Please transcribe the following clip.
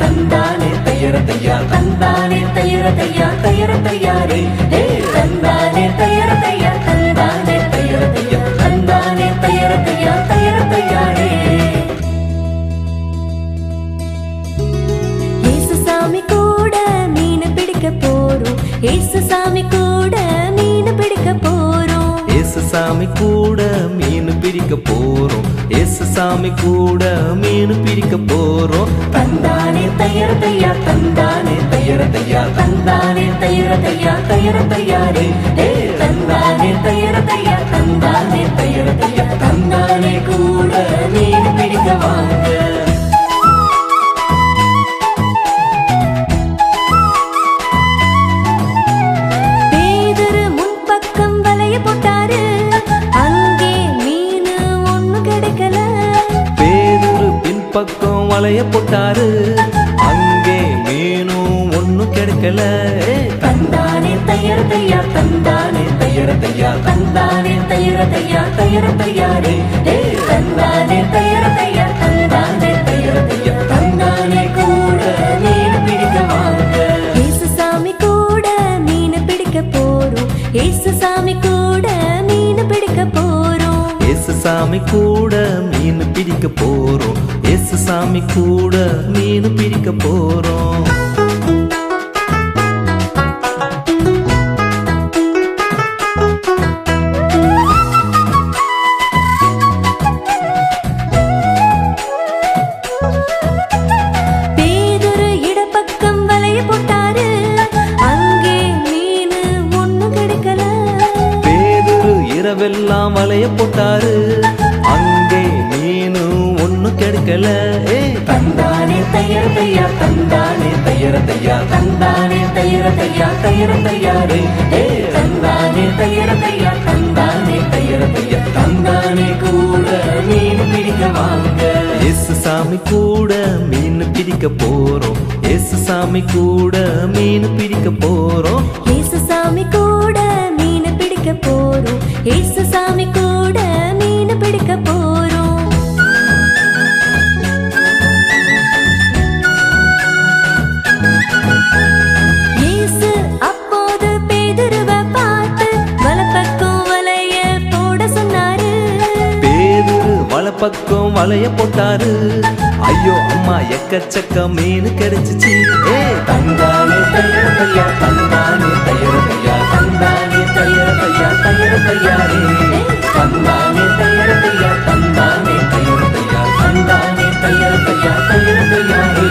தந்தானே தையரத்தையா தந்தானே தையரத்தையா தையரத்தையாரே ஏ தந்தானே தையரத்தையா தந்தானே தையரத்தையா தந்தானே தையரத்தையா தையரத்தையாரே ஏசு சாமி கூட மீன் பிடிக்க போறோம். ஏசு சாமி கூட மீன் பிடிக்க போறோம். ஏசு சாமி கூட மீன் பிடிக்க போறோம். ஏசு சாமி கூட மீன் பிடிக்க போறோம். தையா தந்தானே தயிர தையா தயிர தையாரே. ஏ தந்தானே தயிர தையா தந்தானே தயிர தையா தந்தானே கூட மீன் பிடிக்க வாங்க. பக்கம் வளைய போட்டாரு. அங்க ஒண்ணும் கிடைக்கல தந்தானே தயர தையா தந்தானே தயர தையா தந்தானே தயர தையா தயர தையாரே தந்தானே தயர தையா தந்தானே தயர தையா தந்தானே கூட மீன் பிடிக்க வாங்க. ஏசு சாமி கூட மீன் பிடிக்க போறோம். ஏசு சாமி கூட மீன் பிடிக்க போறோம். ஏசு சாமி கூட மீன் பிடிக்க போறோம். ஏசு சாமி கூட மீன் பிடிக்க போறோம். இரவெல்லாம் வளைய போட்டாரு. அங்கே மீனும் ஒண்ணும் கிடைக்கல. தந்தானே தயர தையா தந்தானே தயர தையா தந்தானே தயர தையா தயர தையாரே. தந்தானே தயர தையா தந்தானே தயர தையா தந்தானே கூட மீன் பிடிக்க வாங்க. ஏசு சாமி கூட மீன் பிடிக்க போறோம். ஏசு சாமி கூட மீன் பிடிக்க போறோம். ஏசு சாமி கூட பக்கம் வளைய போட்டாரு. ஐயோ அம்மா எக்கச்சக்க மீன் கிடைச்சிச்சு. ஏ தந்தானே தையரதையா தந்தானே தையரதையா தந்தானே தையரதையா தையரதையாரே தந்தானே தையரதையா தந்தானே தையரதையா தந்தானே தையரதையா தையரதையாரே